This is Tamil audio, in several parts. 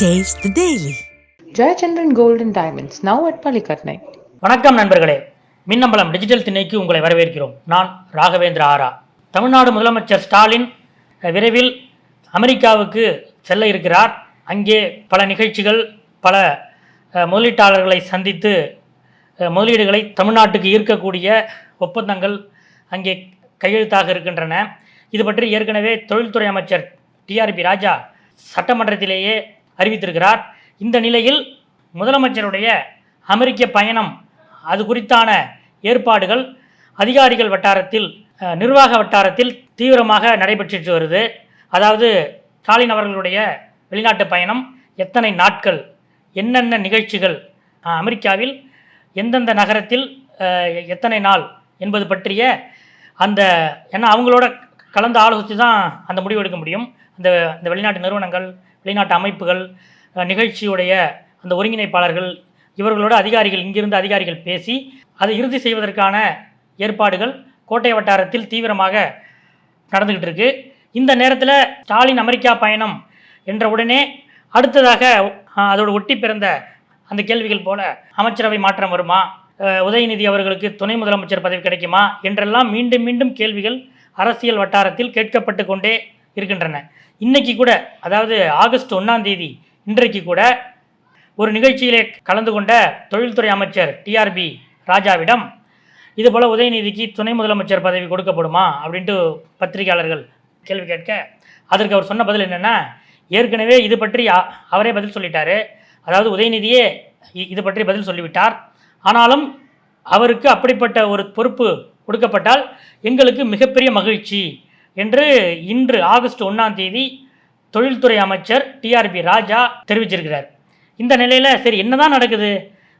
Daily. Jayachandran Gold and Diamonds, now at Palikatnai. வணக்கம் நண்பர்களே. மின்னம்பலம் டிஜிட்டல் திணைக்கு உங்களை வரவேற்கிறோம். நான் ராகவேந்திர ஆரா. தமிழ்நாடு முதலமைச்சர் ஸ்டாலின் விரைவில் அமெரிக்காவுக்கு செல்ல இருக்கிறார். அங்கே பல நிகழ்ச்சிகள் பல முதலீட்டாளர்களை சந்தித்து முதலீடுகளை தமிழ்நாட்டுக்கு ஈர்க்கக்கூடிய ஒப்பந்தங்கள் அங்கே கையெழுத்தாக இருக்கின்றன. இது பற்றி ஏற்கனவே தொழில்துறை அமைச்சர் டிஆர்பி ராஜா சட்டமன்றத்திலேயே அறிவித்திருக்கிறார். இந்த நிலையில் முதலமைச்சருடைய அமெரிக்க பயணம் அது குறித்தான ஏற்பாடுகள் அதிகாரிகள் வட்டாரத்தில் நிர்வாக வட்டாரத்தில் தீவிரமாக நடைபெற்று வருது. அதாவது ஸ்டாலின் அவர்களுடைய வெளிநாட்டு பயணம் எத்தனை நாட்கள் என்னென்ன நிகழ்ச்சிகள் அமெரிக்காவில் எந்தெந்த நகரத்தில் எத்தனை நாள் என்பது பற்றிய அந்த ஏன்னா அவங்களோட கலந்து ஆலோசித்து தான் அந்த முடிவு எடுக்க முடியும். அந்த அந்த வெளிநாட்டு நிறுவனங்கள் வெளிநாட்டு அமைப்புகள் நிகழ்ச்சியுடைய அந்த ஒருங்கிணைப்பாளர்கள் இவர்களோட அதிகாரிகள் இங்கிருந்து அதிகாரிகள் பேசி அதை இறுதி செய்வதற்கான ஏற்பாடுகள் கோட்டை வட்டாரத்தில் தீவிரமாக நடந்துக்கிட்டு இருக்கு. இந்த நேரத்தில் ஸ்டாலின் அமெரிக்கா பயணம் என்ற உடனே அடுத்ததாக அதோடு ஒட்டி பிறந்த அந்த கேள்விகள் போல அமைச்சரவை மாற்றம் வருமா? உதயநிதி அவர்களுக்கு துணை முதலமைச்சர் பதவி கிடைக்குமா? என்றெல்லாம் மீண்டும் மீண்டும் கேள்விகள் அரசியல் வட்டாரத்தில் கேட்கப்பட்டு கொண்டே இருக்கின்றன. இன்னைக்கு கூட அதாவது ஆகஸ்ட் ஒன்றாம் தேதி இன்றைக்கு கூட ஒரு நிகழ்ச்சியிலே கலந்து கொண்ட தொழில்துறை அமைச்சர் டிஆர்பி ராஜாவிடம் இதுபோல் உதயநிதிக்கு துணை முதலமைச்சர் பதவி கொடுக்கப்படுமா? அப்படின்ட்டு பத்திரிகையாளர்கள் கேள்வி கேட்க அதற்கு அவர் சொன்ன பதில் என்னென்னா ஏற்கனவே இது பற்றி அவரே பதில் சொல்லிட்டாரு. அதாவது உதயநிதியே இ- இது பற்றி பதில் சொல்லிவிட்டார். ஆனாலும் அவருக்கு அப்படிப்பட்ட ஒரு பொறுப்பு கொடுக்கப்பட்டால் எங்களுக்கு மிகப்பெரிய மகிழ்ச்சி என்று இன்று ஆகஸ்ட் ஒன்றாம் தேதி தொழில்துறை அமைச்சர் டிஆர்பி ராஜா தெரிவிச்சிருக்கிறார். இந்த நிலையில் சரி என்னதான் நடக்குது?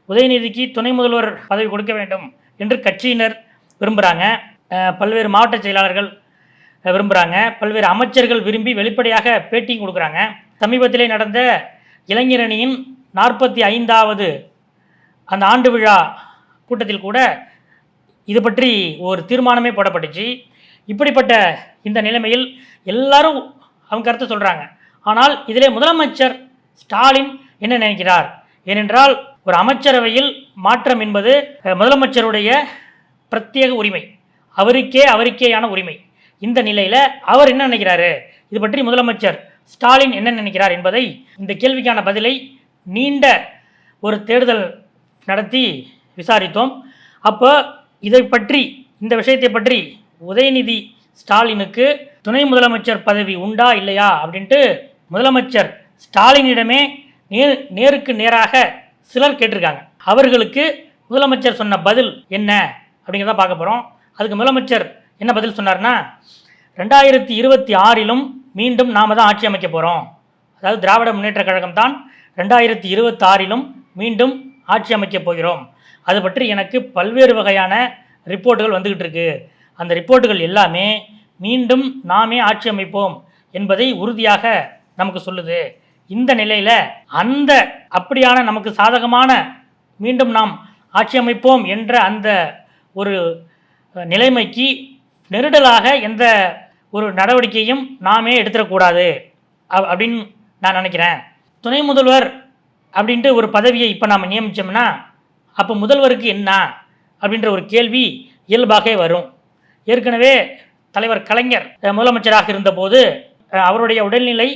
உதயநிதிக்கு துணை முதல்வர் பதவி கொடுக்க வேண்டும் என்று கட்சியினர் விரும்புகிறாங்க பல்வேறு மாவட்ட செயலாளர்கள் விரும்புகிறாங்க பல்வேறு அமைச்சர்கள் விரும்பி வெளிப்படையாக பேட்டியும் கொடுக்குறாங்க. சமீபத்திலே நடந்த இளைஞரணியின் நாற்பத்தி ஐந்தாவது அந்த ஆண்டு விழா கூட்டத்தில் கூட இது பற்றி ஒரு தீர்மானமே போடப்பட்டுச்சு. இப்படிப்பட்ட இந்த நிலைமையில் எல்லாரும் அவங்க கருத்தை சொல்கிறாங்க ஆனால் இதிலே முதலமைச்சர் ஸ்டாலின் என்ன நினைக்கிறார்? ஏனென்றால் ஒரு அமைச்சரவையில் மாற்றம் என்பது முதலமைச்சருடைய பிரத்யேக உரிமை. அவருக்கே அவருக்கேயான உரிமை. இந்த நிலையில் அவர் என்ன நினைக்கிறாரு? இது பற்றி முதலமைச்சர் ஸ்டாலின் என்ன நினைக்கிறார் என்பதை இந்த கேள்விக்கான பதிலை நீண்ட ஒரு தேடுதல் நடத்தி விசாரித்தோம். அப்போ இதை பற்றி இந்த விஷயத்தை பற்றி உதயநிதி ஸ்டாலினுக்கு துணை முதலமைச்சர் பதவி உண்டா இல்லையா அப்படின்ட்டு முதலமைச்சர் ஸ்டாலினிடமே நேர் நேருக்கு நேராக சிலர் கேட்டிருக்காங்க. அவர்களுக்கு முதலமைச்சர் சொன்ன பதில் என்ன அப்படிங்கிறத பார்க்க போகிறோம் அதுக்கு முதலமைச்சர் என்ன பதில் சொன்னார்னா ரெண்டாயிரத்தி இருபத்தி ஆறிலும் மீண்டும் நாம தான் ஆட்சி அமைக்க போகிறோம் அதாவது திராவிட முன்னேற்றக் கழகம் தான் ரெண்டாயிரத்தி இருபத்தாறிலும் மீண்டும் ஆட்சி அமைக்கப் போகிறோம். அது பற்றி எனக்கு பல்வேறு வகையான ரிப்போர்ட்டுகள் வந்துக்கிட்டு இருக்கு அந்த ரிப்போர்ட்டுகள் எல்லாமே மீண்டும் நாமே ஆட்சி அமைப்போம் என்பதை உறுதியாக நமக்கு சொல்லுது. இந்த நிலையில் அந்த அப்படியான நமக்கு சாதகமான மீண்டும் நாம் ஆட்சி அமைப்போம் என்ற அந்த ஒரு நிலைமைக்கு நெருடலாக எந்த ஒரு நடவடிக்கையும் நாமே எடுத்துடக்கூடாது அப்- அப்படின்னு நான் நினைக்கிறேன். துணை முதல்வர் அப்படின்ட்டு ஒரு பதவியை இப்போ நாம் நியமித்தோம்னா அப்போ முதல்வருக்கு என்ன அப்படின்ற ஒரு கேள்வி இயல்பாகவே வரும். ஏற்கனவே தலைவர் கலைஞர் முதலமைச்சராக இருந்தபோது அவருடைய உடல்நிலை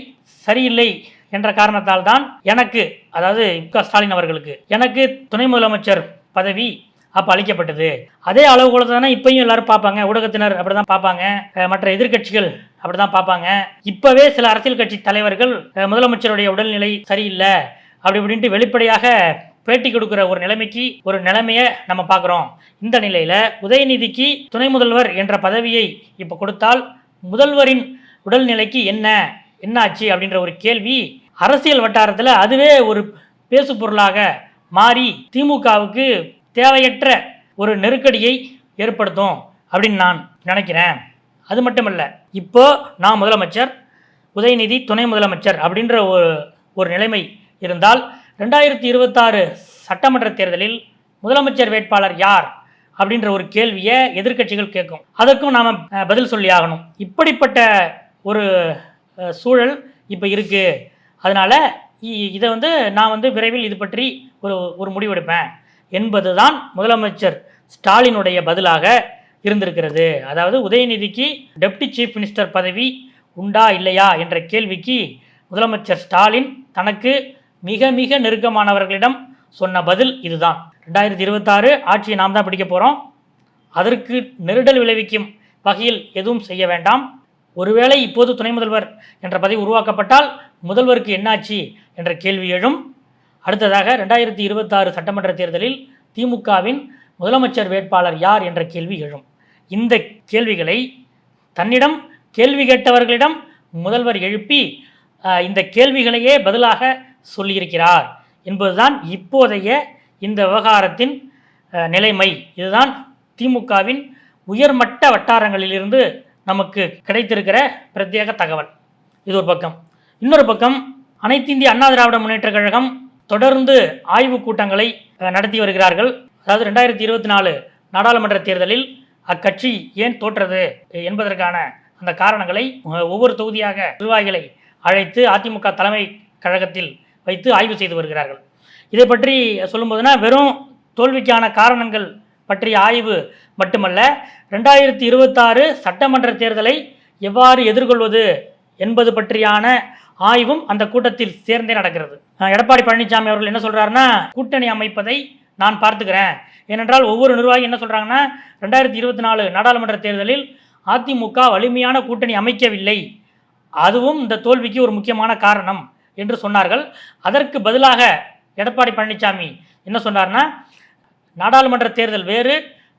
சரியில்லை என்ற காரணத்தால் தான் எனக்கு அதாவது மு ஸ்டாலின் அவர்களுக்கு எனக்கு துணை முதலமைச்சர் பதவி அப்போ அளிக்கப்பட்டது. அதே அளவுகோல தானே இப்பயும் எல்லாரும் பார்ப்பாங்க. ஊடகத்தினர் அப்படி தான் பார்ப்பாங்க மற்ற எதிர்க்கட்சிகள் அப்படி தான் பார்ப்பாங்க. இப்போவே சில அரசியல் கட்சி தலைவர்கள் முதலமைச்சருடைய உடல்நிலை சரியில்லை அப்படி இப்படின்ட்டு வெளிப்படையாக பேட்டி கொடுக்குற ஒரு நிலைமைக்கு ஒரு நிலைமையை நம்ம பார்க்குறோம். இந்த நிலையில் உதயநிதிக்கு துணை முதல்வர் என்ற பதவியை இப்போ கொடுத்தால் முதல்வரின் உடல்நிலைக்கு என்ன என்னாச்சு அப்படின்ற ஒரு கேள்வி அரசியல் வட்டாரத்தில் அதுவே ஒரு பேசு பொருளாக மாறி திமுகவுக்கு தேவையற்ற ஒரு நெருக்கடியை ஏற்படுத்தும் அப்படின்னு நான் நினைக்கிறேன். அது மட்டுமல்ல இப்போ நான் முதலமைச்சர் உதயநிதி துணை முதலமைச்சர் அப்படின்ற ஒரு ஒரு நிலைமை இருந்தால் ரெண்டாயிரத்தி இருபத்தாறு சட்டமன்ற தேர்தலில் முதலமைச்சர் வேட்பாளர் யார் அப்படின்ற ஒரு கேள்வியை எதிர்க்கட்சிகள் கேட்கும். அதற்கும் நாம் பதில் சொல்லி ஆகணும். இப்படிப்பட்ட ஒரு சூழல் இப்போ இருக்குது அதனால் இதை வந்து நான் வந்து விரைவில் இது பற்றி ஒரு ஒரு முடிவெடுப்பேன் என்பது தான் முதலமைச்சர் ஸ்டாலினுடைய பதிலாக இருந்திருக்கிறது. அதாவது உதயநிதிக்கு டெப்டி சீஃப் மினிஸ்டர் பதவி உண்டா இல்லையா என்ற கேள்விக்கு முதலமைச்சர் ஸ்டாலின் தனக்கு மிக மிக நெருக்கமானவர்களிடம் சொன்ன பதில் இதுதான். ரெண்டாயிரத்தி இருபத்தாறு ஆட்சியை நாம் தான் பிடிக்க போகிறோம் அதற்கு நெருடல் விளைவிக்கும் வகையில் எதுவும் செய்ய வேண்டாம். ஒருவேளை இப்போது துணை முதல்வர் என்ற பதவி உருவாக்கப்பட்டால் முதல்வருக்கு என்னாச்சு என்ற கேள்வி எழும். அடுத்ததாக ரெண்டாயிரத்தி இருபத்தாறு சட்டமன்ற தேர்தலில் திமுகவின் முதலமைச்சர் வேட்பாளர் யார் என்ற கேள்வி எழும். இந்த கேள்விகளை தன்னிடம் கேள்வி கேட்டவர்களிடம் முதல்வர் எழுப்பி இந்த கேள்விகளையே பதிலாக சொல்லியிருக்கிறார் என்பதுதான் இப்போதைய இந்த விவகாரத்தின் நிலைமை. இதுதான் திமுகவின் உயர்மட்ட வட்டாரங்களிலிருந்து நமக்கு கிடைத்திருக்கிற பிரத்யேக தகவல். இது ஒரு பக்கம். இன்னொரு பக்கம் அனைத்து இந்திய அண்ணா திராவிட முன்னேற்ற கழகம் தொடர்ந்து ஆய்வுக் கூட்டங்களை நடத்தி வருகிறார்கள். அதாவது ரெண்டாயிரத்தி இருபத்தி நாலு நாடாளுமன்ற தேர்தலில் அக்கட்சி ஏன் தோற்றது என்பதற்கான அந்த காரணங்களை ஒவ்வொரு தொகுதியாக நிர்வாகிகளை அழைத்து அதிமுக தலைமை கழகத்தில் வைத்து ஆய்வு செய்து வருகிறார்கள். இதை பற்றி சொல்லும்போதுனா வெறும் தோல்விக்கான காரணங்கள் பற்றிய ஆய்வு மட்டுமல்ல ரெண்டாயிரத்தி இருபத்தாறு சட்டமன்ற தேர்தலை எவ்வாறு எதிர்கொள்வது என்பது பற்றியான ஆய்வும் அந்த கூட்டத்தில் சேர்ந்தே நடக்கிறது. எடப்பாடி பழனிசாமி அவர்கள் என்ன சொல்கிறாருன்னா கூட்டணி அமைப்பதை நான் பார்த்துக்கிறேன். ஏனென்றால் ஒவ்வொரு நிர்வாகி என்ன சொல்கிறாங்கன்னா ரெண்டாயிரத்தி இருபத்தி நாலு நாடாளுமன்ற தேர்தலில் அதிமுக வலிமையான கூட்டணி அமைக்கவில்லை. அதுவும் இந்த தோல்விக்கு ஒரு முக்கியமான காரணம். என்று சொன்னார்கள். அதற்கு பதிலாக எடப்பாடி பழனிசாமி என்ன சொன்னார்னா நாடாளுமன்ற தேர்தல் வேறு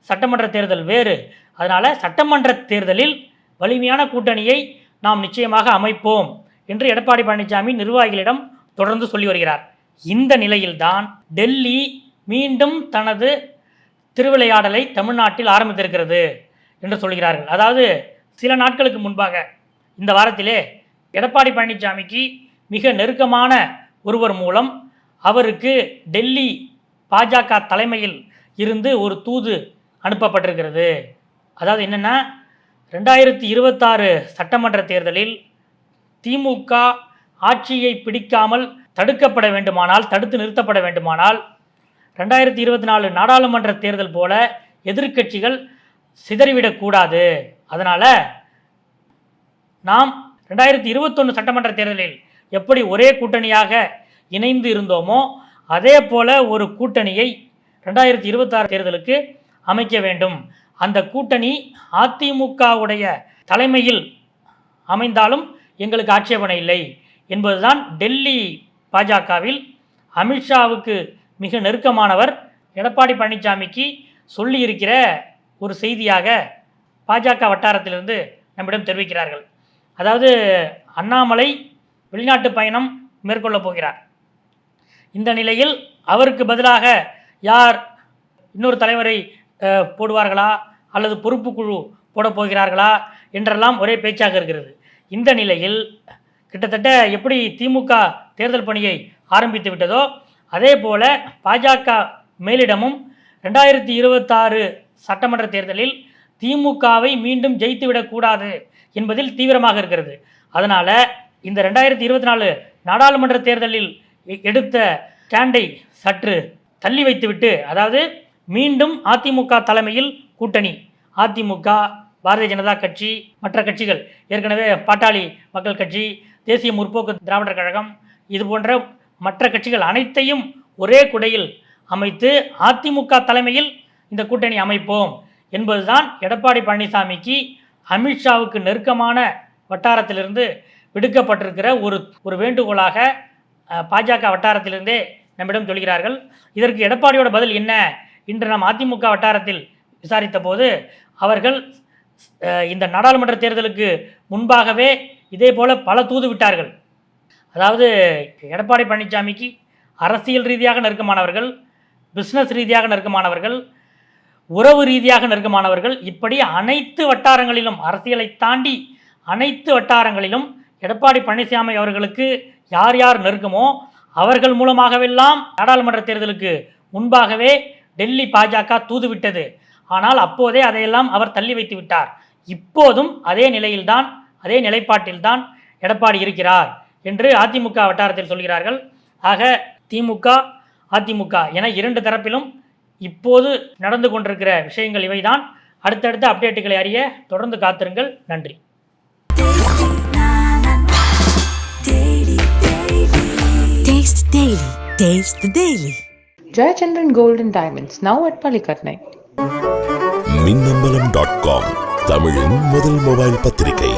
சட்டமன்ற தேர்தல் வேறு. அதனால் சட்டமன்ற தேர்தலில் வலிமையான கூட்டணியை நாம் நிச்சயமாக அமைப்போம் என்று எடப்பாடி பழனிசாமி நிர்வாகிகளிடம் தொடர்ந்து சொல்லி வருகிறார். இந்த நிலையில்தான் டெல்லி மீண்டும் தனது திருவிளையாடலை தமிழ்நாட்டில் ஆரம்பித்திருக்கிறது என்று சொல்கிறார்கள். அதாவது சில நாட்களுக்கு முன்பாக இந்த வாரத்திலே எடப்பாடி பழனிசாமிக்கு மிக நெருக்கமான ஒருவர் மூலம் அவருக்கு டெல்லி பாஜக தலைமையில் இருந்து ஒரு தூது அனுப்பப்பட்டிருக்கிறது. அதாவது என்னென்னா ரெண்டாயிரத்தி இருபத்தாறு சட்டமன்ற தேர்தலில் திமுக ஆட்சியை பிடிக்காமல் தடுக்கப்பட வேண்டுமானால் தடுத்து நிறுத்தப்பட வேண்டுமானால் ரெண்டாயிரத்தி இருபத்தி நாலு நாடாளுமன்ற தேர்தல் போல எதிர்க்கட்சிகள் சிதறிவிடக்கூடாது அதனால் நாம் ரெண்டாயிரத்தி இருபத்தொன்று சட்டமன்ற தேர்தலில் எப்படி ஒரே கூட்டணியாக இணைந்து இருந்தோமோ அதே போல ஒரு கூட்டணியை ரெண்டாயிரத்தி இருபத்தாறு தேர்தலுக்கு அமைக்க வேண்டும். அந்த கூட்டணி அதிமுகவுடைய தலைமையில் அமைந்தாலும் எங்களுக்கு ஆட்சேபனை இல்லை என்பதுதான் டெல்லி பாஜகவில் அமித்ஷாவுக்கு மிக நெருக்கமானவர் எடப்பாடி பழனிசாமிக்கு சொல்லியிருக்கிற ஒரு செய்தியாக பாஜக வட்டாரத்திலிருந்து நம்மிடம் தெரிவிக்கிறார்கள். அதாவது அண்ணாமலை வெளிநாட்டு பயணம் மேற்கொள்ளப் போகிறார். இந்த நிலையில் அவருக்கு பதிலாக யார் இன்னொரு தலைவரை போடுவார்களா? அல்லது பொறுப்பு குழு போடப் போகிறார்களா? என்றெல்லாம் ஒரே பேச்சாக இருக்கிறது. இந்த நிலையில் கிட்டத்தட்ட எப்படி திமுக தேர்தல் பணியை ஆரம்பித்து விட்டதோ அதே போல பாஜக மேலிடமும் ரெண்டாயிரத்தி இருபத்தாறு சட்டமன்ற தேர்தலில் திமுகவை மீண்டும் ஜெயித்துவிடக்கூடாது என்பதில் தீவிரமாக இருக்கிறது. அதனால் இந்த ரெண்டாயிரத்தி இருபத்தி நாலு நாடாளுமன்ற தேர்தலில் எ- எடுத்த ஸ்டாண்டை சற்று தள்ளி வைத்துவிட்டு அதாவது மீண்டும் அதிமுக தலைமையில் கூட்டணி. அதிமுக பாரதிய ஜனதா கட்சி மற்ற கட்சிகள் ஏற்கனவே பாட்டாளி மக்கள் கட்சி தேசிய முற்போக்கு திராவிடர் கழகம் இது போன்ற மற்ற கட்சிகள் அனைத்தையும் ஒரே குடையில் அமைத்து அதிமுக தலைமையில் இந்த கூட்டணி அமைப்போம் என்பதுதான் எடப்பாடி பழனிசாமிக்கு அமித்ஷாவுக்கு நெருக்கமான வட்டாரத்திலிருந்து விடுக்கப்பட்டிருக்கிற ஒரு ஒரு வேண்டுகோளாக பாஜக வட்டாரத்திலிருந்தே நம்மிடம் சொல்கிறார்கள். இதற்கு எடப்பாடியோட பதில் என்ன? இன்று நாம் அதிமுக வட்டாரத்தில் விசாரித்த போது அவர்கள் இந்த நாடாளுமன்ற தேர்தலுக்கு முன்பாகவே இதே போல பல தூது விட்டார்கள். அதாவது எடப்பாடி பழனிசாமிக்கு அரசியல் ரீதியாக நெருக்கமானவர்கள் பிஸ்னஸ் ரீதியாக நெருக்கமானவர்கள் உறவு ரீதியாக நெருக்கமானவர்கள் இப்படி அனைத்து வட்டாரங்களிலும் அரசியலை தாண்டி அனைத்து வட்டாரங்களிலும் எடப்பாடி பழனிசாமி அவர்களுக்கு யார் யார் நெருக்கமோ அவர்கள் மூலமாகவெல்லாம் நாடாளுமன்ற தேர்தலுக்கு முன்பாகவே டெல்லி பாஜக தூதுவிட்டது. ஆனால் அப்போதே அதையெல்லாம் அவர் தள்ளி வைத்து விட்டார். இப்போதும் அதே நிலையில்தான் அதே நிலைப்பாட்டில்தான் எடப்பாடி இருக்கிறார் என்று அதிமுக வட்டாரத்தில் சொல்கிறார்கள். ஆக திமுக அதிமுக என இரண்டு தரப்பிலும் இப்போது நடந்து கொண்டிருக்கிற விஷயங்கள் இவைதான். அடுத்தடுத்த அப்டேட்டுகளை அறிய தொடர்ந்து காத்திருங்கள். நன்றி. Daily. Taste the Daily. Jayachandran Gold and Diamonds, now at Palikatnai. Minnambalam dot com தமிழின் முதல் மொபைல் பத்திரிகை